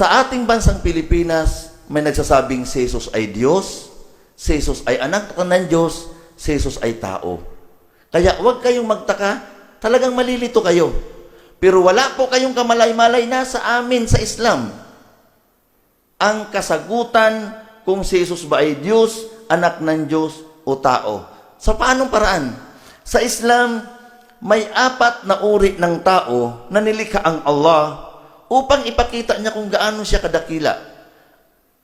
Sa ating bansang Pilipinas, may nagsasabing si Jesus ay Diyos, si Jesus ay anak ng Diyos, si Jesus ay tao. Kaya huwag kayong magtaka, talagang malilito kayo. Pero wala po kayong kamalay-malay na sa amin sa Islam. Ang kasagutan kung si Jesus ba ay Diyos, anak ng Diyos o tao. Sa paanong paraan? Sa Islam, may apat na uri ng tao na nilikha ang Allah upang ipakita niya kung gaano siya kadakila.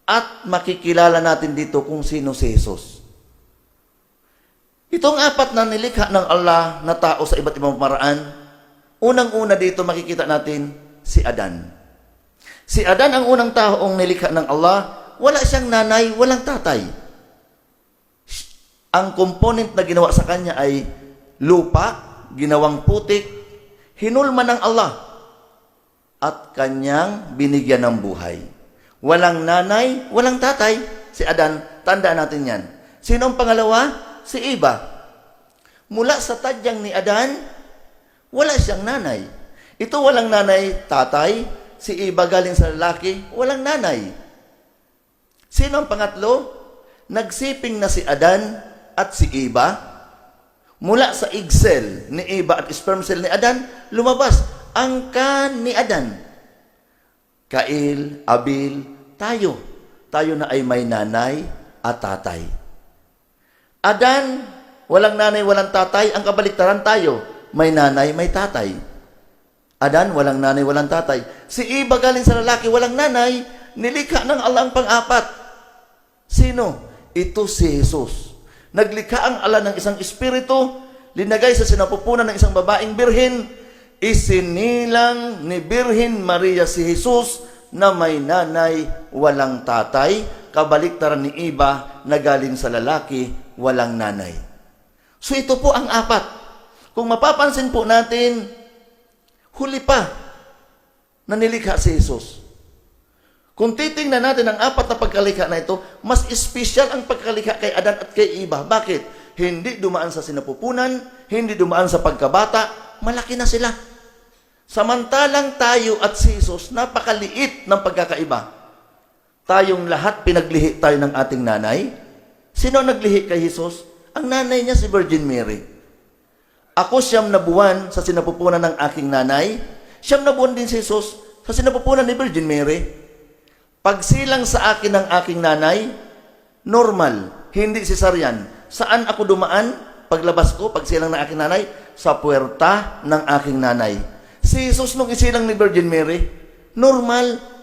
At makikilala natin dito kung sino si Jesus. Itong apat na nilikha ng Allah na tao sa iba't ibang paraan, unang-una dito makikita natin si Adan. Si Adan ang unang taong nilikha ng Allah, wala siyang nanay, walang tatay. Ang component na ginawa sa kanya ay lupa, ginawang putik, hinulma ng Allah, at kanyang binigyan ng buhay. Walang nanay, walang tatay. Si Adan, tandaan natin yan. Sino ang pangalawa? Si Eva. Mula sa tadyang ni Adan, wala siyang nanay. Ito walang nanay, tatay. Si Eva galing sa lalaki, walang nanay. Sino ang pangatlo? Nagsiping na si Adan at si Eva. Mula sa egg cell ni Eva at sperm cell ni Adan, lumabas ang kan ni Adan. Kail, Abil, tayo. Tayo na ay may nanay at tatay. Adan, walang nanay, walang tatay. Ang kabaliktaran tayo, may nanay, may tatay. Adan, walang nanay, walang tatay. Si Eva galing sa lalaki, walang nanay, nilikha ng Allah ang pang-apat. Sino? Ito si Jesus. Naglikha ang Allah ng isang espiritu, linagay sa sinapupunan ng isang babaeng birhen, isinilang ni Birhen Maria si Jesus na may nanay, walang tatay, kabaliktaran ni Iba na galing sa lalaki, walang nanay. So ito po ang apat. Kung mapapansin po natin, huli pa na nilikha si Jesus. Kung titingnan natin ang apat na pagkalikha na ito, mas espesyal ang pagkalikha kay Adan at kay Iba. Bakit? Hindi dumaan sa sinapupunan, hindi dumaan sa pagkabata, malaki na sila. Samantalang tayo at si Jesus, napakaliit ng pagkakaiba. Tayong lahat pinaglihi tayo ng ating nanay. Sino naglihi kay Jesus? Ang nanay niya si Virgin Mary. Ako siyam na buwan sa sinapupunan ng aking nanay. Siyam na buwan din si Jesus sa sinapupunan ni Virgin Mary. Pagsilang sa akin ng aking nanay, normal, hindi cesarean. Saan ako dumaan? Paglabas ko, pagsilang ng aking nanay, sa puwerta ng aking nanay. Si Jesus nung isilang ni Virgin Mary, normal,